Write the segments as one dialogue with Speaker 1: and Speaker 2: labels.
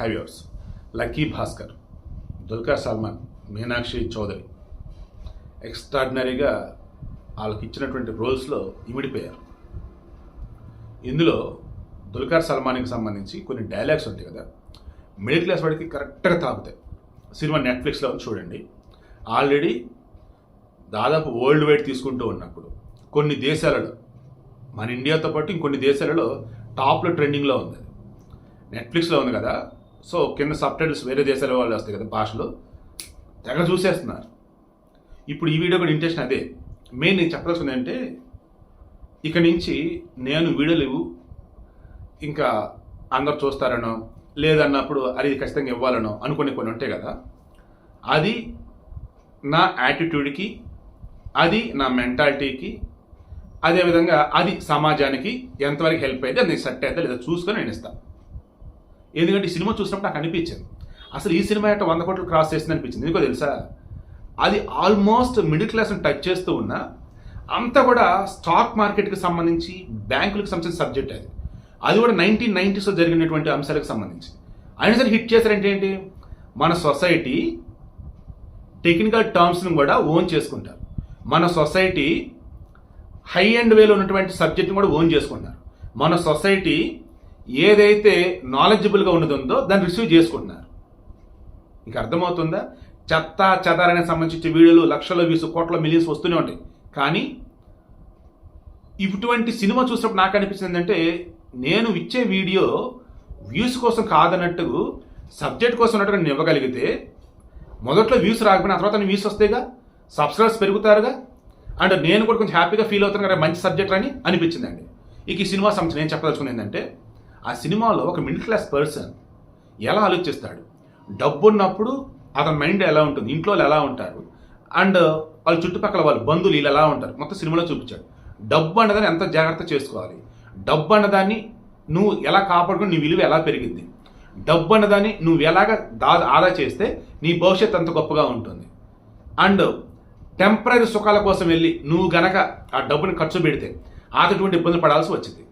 Speaker 1: హైవేర్స్. Lucky Bhaskar Dulquer Salmaan Meenakshi Chaudhary. ఎక్స్ట్రాడినరీగా వాళ్ళకి ఇచ్చినటువంటి రోల్స్లో ఇమిడిపోయారు. ఇందులో దుల్కర్ సల్మాన్కి సంబంధించి కొన్ని డైలాగ్స్ ఉంటాయి కదా మిడిల్ క్లాస్ వాడికి కరెక్ట్గా తాగుతాయి సినిమా నెట్ఫ్లిక్స్లో ఉంది చూడండి. ఆల్రెడీ దాదాపు వరల్డ్ వైడ్ తీసుకుంటూ ఉన్నప్పుడు కొన్ని దేశాలలో మన ఇండియాతో పాటు ఇంకొన్ని దేశాలలో టాప్లో ట్రెండింగ్లో ఉంది. నెట్ఫ్లిక్స్లో ఉంది కదా సో కింద సబ్ టైటిల్స్ వేరే దేశాల వాళ్ళు వస్తాయి కదా భాషలో తెగ చూసేస్తున్నారు. ఇప్పుడు ఈ వీడియో కూడా ఇంటెన్షన్ అదే. మెయిన్ నేను చెప్పదలుచుకుంది అంటే ఇక నుంచి నేను వీడియోలు ఇంకా అందరు చూస్తారనో లేదన్నప్పుడు అది ఖచ్చితంగా ఇవ్వాలనో అనుకునే కొన్ని ఉంటాయి కదా. అది నా యాటిట్యూడ్కి అది నా మెంటాలిటీకి అదేవిధంగా అది సమాజానికి ఎంతవరకు హెల్ప్ అయితే అది సెట్ అయితే లేదా చూసుకొని నేను ఇస్తాను ఎందుకంటే ఈ సినిమా చూసినప్పుడు నాకు అనిపించింది. అసలు ఈ సినిమా యొక్క వంద కోట్లు క్రాస్ చేసింది అనిపించింది. ఎందుకో తెలుసా? అది ఆల్మోస్ట్ మిడిల్ క్లాస్ని టచ్ చేస్తూ ఉన్నా అంతా కూడా స్టాక్ మార్కెట్కి సంబంధించి బ్యాంకులకు సంబంధించిన సబ్జెక్ట్ అది. అది కూడా నైన్టీన్ నైంటీస్లో జరిగినటువంటి అంశాలకు సంబంధించి. అయినా సరే హిట్ చేశారంటే ఏంటి? మన సొసైటీ టెక్నికల్ టర్మ్స్ని కూడా ఓన్ చేసుకుంటారు. మన సొసైటీ హై అండ్ వేలో ఉన్నటువంటి సబ్జెక్ట్ని కూడా ఓన్ చేసుకుంటారు. మన సొసైటీ ఏదైతే నాలెడ్జబుల్గా ఉన్నదో దాన్ని రిసీవ్ చేసుకుంటున్నారు. మీకు అర్థమవుతుందా? చెత్త చెదారానికి సంబంధించిన వీడియోలు లక్షల వ్యూస్ కోట్ల మిలియన్స్ వస్తూనే ఉంటాయి. కానీ ఇటువంటి సినిమా చూసినప్పుడు నాకు అనిపించింది ఏంటంటే నేను ఇచ్చే వీడియో వ్యూస్ కోసం కాదన్నట్టు సబ్జెక్ట్ కోసం ఉన్నట్టుగా నేను ఇవ్వగలిగితే మొదట్లో వ్యూస్ రాకపోయినా ఆ తర్వాత వ్యూస్ వస్తాయిగా సబ్స్క్రైబర్స్ పెరుగుతారుగా అండ్ నేను కూడా కొంచెం హ్యాపీగా ఫీల్ అవుతాను కదా మంచి సబ్జెక్ట్ అని అనిపించిందండి. ఇక ఈ సినిమా సంబంధించి నేను చెప్పదలుచుకున్నది ఏంటంటే ఆ సినిమాలో ఒక మిడిల్ క్లాస్ పర్సన్ ఎలా ఆలోచిస్తాడు? డబ్బు ఉన్నప్పుడు అతని మైండ్ ఎలా ఉంటుంది? ఇంట్లో వాళ్ళు ఎలా ఉంటారు? అండ్ వాళ్ళ చుట్టుపక్కల వాళ్ళు బంధువులు వీళ్ళు ఎలా ఉంటారు? మొత్తం సినిమాలో చూపించాడు. డబ్బు అన్నదాన్ని ఎంత జాగ్రత్త చేసుకోవాలి? డబ్బు అన్నదాన్ని నువ్వు ఎలా కాపాడుకుని నీ విలువ ఎలా పెరిగింది? డబ్బు అన్నదాన్ని నువ్వు ఎలాగ దా ఆదా చేస్తే నీ భవిష్యత్ అంత గొప్పగా ఉంటుంది. అండ్ టెంపరీ సుఖాల కోసం వెళ్ళి నువ్వు గనక ఆ డబ్బుని ఖర్చు పెడితే అటువంటి ఇబ్బందులు పడాల్సి వచ్చింది.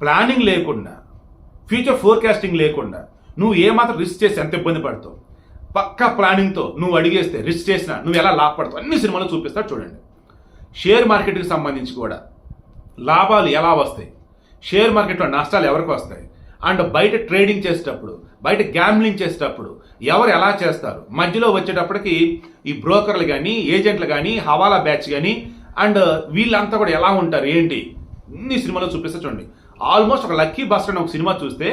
Speaker 1: ప్లానింగ్ లేకుండా ఫ్యూచర్ ఫోర్కాస్టింగ్ లేకుండా నువ్వు ఏమాత్రం రిస్క్ చేసి ఎంత ఇబ్బంది పడతావు? పక్కా ప్లానింగ్తో నువ్వు అడిగేస్తే రిస్క్ చేసినా నువ్వు ఎలా లాభపడతావు అన్ని సినిమాలు చూపిస్తాడు చూడండి. షేర్ మార్కెట్కి సంబంధించి కూడా లాభాలు ఎలా వస్తాయి? షేర్ మార్కెట్లో నష్టాలు ఎవరికి వస్తాయి? అండ్ బయట ట్రేడింగ్ చేసేటప్పుడు బయట గ్యాంబ్లింగ్ చేసేటప్పుడు ఎవరు ఎలా చేస్తారు? మధ్యలో వచ్చేటప్పటికి ఈ బ్రోకర్లు కానీ ఏజెంట్లు కానీ హవాలా బ్యాచ్ కానీ అండ్ వీళ్ళంతా కూడా ఎలా ఉంటారు? ఏంటి? ఇన్ని సినిమాలో చూపిస్తే చూడండి. ఆల్మోస్ట్ ఒక లక్కీ బస్టర్ అని ఒక సినిమా చూస్తే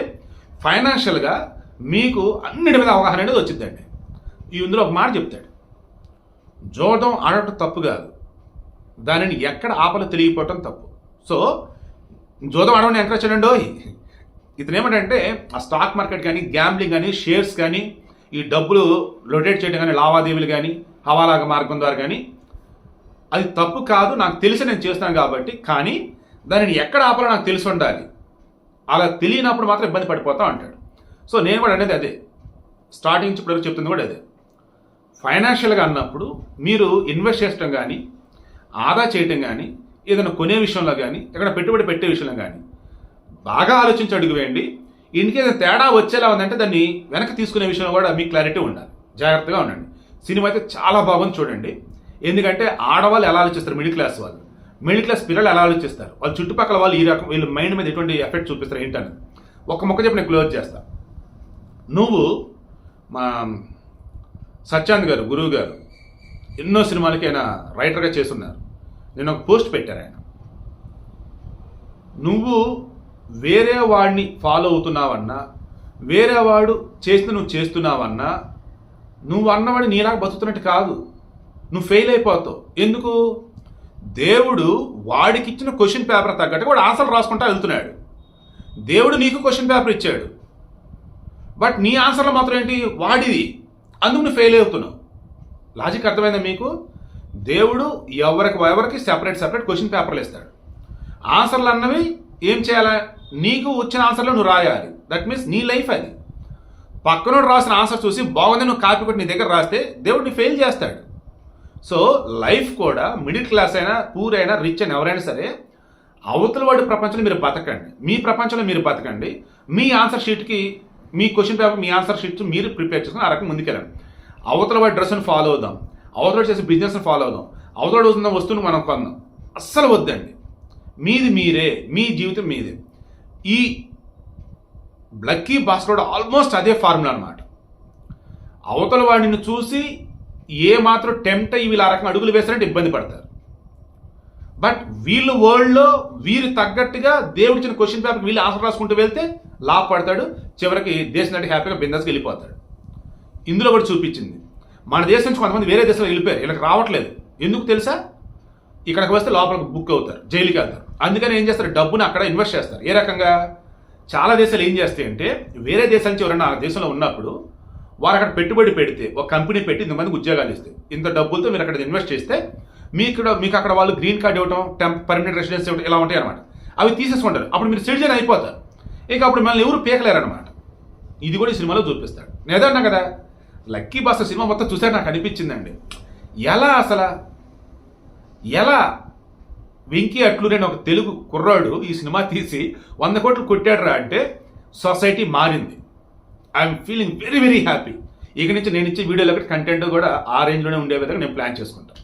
Speaker 1: ఫైనాన్షియల్గా మీకు అన్నిటి మీద అవగాహన అనేది వచ్చిందండి. ఈ ఇందులో ఒక మాట చెప్తాడు. జోదం ఆడటం తప్పు కాదు. దానిని ఎక్కడ ఆపలు తెలియపోవటం తప్పు. సో జోదం ఆడమని ఎంకరేజ్ చేయండి ఓయ్. ఇతను ఏమంటే ఆ స్టాక్ మార్కెట్ కానీ గ్యాంబ్లింగ్ కానీ షేర్స్ కానీ ఈ డబ్బులు రొటేట్ చేయడం కానీ లావాదేవీలు కానీ హవాలాగా మార్గం ద్వారా కానీ అది తప్పు కాదు నాకు తెలిసి నేను చేస్తాను కాబట్టి కానీ దానిని ఎక్కడ ఆపాలో నాకు తెలిసి ఉండాలి. అలా తెలియనప్పుడు మాత్రం ఇబ్బంది పడిపోతా అంటాడు. సో నేను కూడా అనేది అదే. స్టార్టింగ్ నుంచి ఇప్పుడు చెప్తుంది కూడా అదే. ఫైనాన్షియల్గా అన్నప్పుడు మీరు ఇన్వెస్ట్ చేయడం కానీ ఆదా చేయటం కానీ ఏదైనా కొనే విషయంలో కానీ ఎక్కడ పెట్టుబడి పెట్టే విషయంలో కానీ బాగా ఆలోచించి అడుగు వేయండి. ఇంటికి ఏదైనా తేడా వచ్చేలా ఉందంటే దాన్ని వెనక్కి తీసుకునే విషయంలో కూడా మీకు క్లారిటీ ఉండాలి. జాగ్రత్తగా ఉండండి. సినిమా అయితే చాలా బాగుంది చూడండి. ఎందుకంటే ఆడవాళ్ళు ఎలా ఆలోచిస్తారు? మిడిల్ క్లాస్ వాళ్ళు. మిడిల్ క్లాస్ పిల్లలు ఎలా ఆలోచిస్తారు? వాళ్ళ చుట్టుపక్కల వాళ్ళు ఈ రకం వీళ్ళ మైండ్ మీద ఎటువంటి ఎఫెక్ట్ చూపిస్తారు ఏంటని. ఒక మొక్క చెప్పి నేను క్లోజ్ చేస్తా. నువ్వు మా సత్యాంత్ గారు గురువు గారు ఎన్నో సినిమాలకి ఆయన రైటర్గా చేస్తున్నారు. నేను ఒక పోస్ట్ పెట్టాను ఆయన. నువ్వు వేరే వాడిని ఫాలో అవుతున్నావన్నా వేరే వాడు చేసిన నువ్వు చేస్తున్నావన్నా నువ్వు అన్నవాడు నీలాగా బతుకుతున్నట్టు కాదు. నువ్వు ఫెయిల్ అయిపోతావు. ఎందుకు? దేవుడు వాడికి ఇచ్చిన క్వశ్చన్ పేపర్ తగ్గట్టు వాడు ఆన్సర్ రాసుకుంటా వెళ్తున్నాడు. దేవుడు నీకు క్వశ్చన్ పేపర్ ఇచ్చాడు. బట్ నీ ఆన్సర్లో మాత్రం ఏంటి? వాడిది. అందుకు నువ్వు ఫెయిల్ అవుతున్నావు. లాజిక్ అర్థమైందా మీకు? దేవుడు ఎవరికి ఎవరికి సెపరేట్ సెపరేట్ క్వశ్చన్ పేపర్లు ఇస్తాడు. ఆన్సర్లు అన్నవి ఏం చేయాలి? నీకు వచ్చిన ఆన్సర్లో నువ్వు రాయాలి. దట్ మీన్స్ నీ లైఫ్ అది. పక్కనోడు రాసిన ఆన్సర్ చూసి బాగుంది నువ్వు కాపీ కొట్టి నీ దగ్గర రాస్తే దేవుడిని ఫెయిల్ చేస్తాడు. సో లైఫ్ కూడా మిడిల్ క్లాస్ అయినా పూర్ అయినా రిచ్ అయినా ఎవరైనా సరే అవతల వాడి ప్రపంచంలో మీరు బతకండి. మీ ప్రపంచంలో మీరు బతకండి. మీ ఆన్సర్ షీట్కి మీ క్వశ్చన్ పేపర్ మీ ఆన్సర్ షీట్స్ మీరు ప్రిపేర్ చేసుకుని ఆ రకం ముందుకెళ్ళండి. అవతల వాడి డ్రెస్ని ఫాలో అవుదాం. అవతల చేసే బిజినెస్ని ఫాలో అవుదాం. అవతల వస్తున్న వస్తువుని మనం కొందాం అస్సలు వద్దండి. మీది మీరే. మీ జీవితం మీదే. ఈ లక్కీ భాస్కర్ ఆల్మోస్ట్ అదే ఫార్ములా అనమాట అవతల వాడిని చూసి ఏ మాత్రం టెంప్ట్ అయ్యి వీళ్ళు ఆ రకంగా అడుగులు వేస్తారంటే ఇబ్బంది పడతారు. బట్ వీళ్ళు వరల్డ్లో వీరు తగ్గట్టుగా దేవుడిచ్చిన క్వశ్చన్ పేపర్ వీళ్ళు ఆన్సర్ రాసుకుంటూ వెళ్తే లాభపడతాడు చివరికి దేశం అంటే హ్యాపీగా బిందాస్కి వెళ్ళిపోతాడు. ఇందులో కూడా చూపించింది. మన దేశం నుంచి కొంతమంది వేరే దేశంలో వెళ్ళిపోయారు వీళ్ళకి రావట్లేదు. ఎందుకు తెలుసా? ఇక్కడికి వస్తే లోపలికి బుక్ అవుతారు జైలుకి వెళ్తారు. అందుకని ఏం చేస్తారు? డబ్బును అక్కడ ఇన్వెస్ట్ చేస్తారు. ఏ రకంగా? చాలా దేశాలు ఏం చేస్తాయంటే వేరే దేశాల నుంచి ఎవరైనా దేశంలో ఉన్నప్పుడు వారు అక్కడ పెట్టుబడి పెడితే ఒక కంపెనీ పెట్టి ఇంతమందికి ఉద్యోగాలు ఇస్తే ఇంత డబ్బులతో మీరు అక్కడ ఇన్వెస్ట్ చేస్తే మీకు ఇక్కడ మీకు అక్కడ వాళ్ళు గ్రీన్ కార్డ్ ఇవ్వడం టెంప్ పర్మనెంట్ రెసిడెన్స్ ఇవ్వడం ఇలా ఉంటాయి అనమాట అవి తీసేసుకుంటారు. అప్పుడు మీరు సిటిజన్ అయిపోతారు. ఇక అప్పుడు మిమ్మల్ని ఎవరు పీకలేరనమాట ఇది కూడా ఈ సినిమాలో చూపిస్తాడు. నేదన్నా కదా లక్కీ బాస్ సినిమా మొత్తం చూసారు నాకు అనిపించిందండి. ఎలా అసలు? ఎలా? వెంకీ అట్లూరి అని ఒక తెలుగు కుర్రాడు ఈ సినిమా తీసి వంద కోట్లు కొట్టాడు రా అంటే సొసైటీ మారింది. I'm feeling very very happy ఇక నుంచి నేను ఇచ్చే వీడియోలో కంటెంట్ కూడా ఆ రేంజ్లోనే ఉండే విధంగా నేను ప్లాన్ చేసుకుంటాను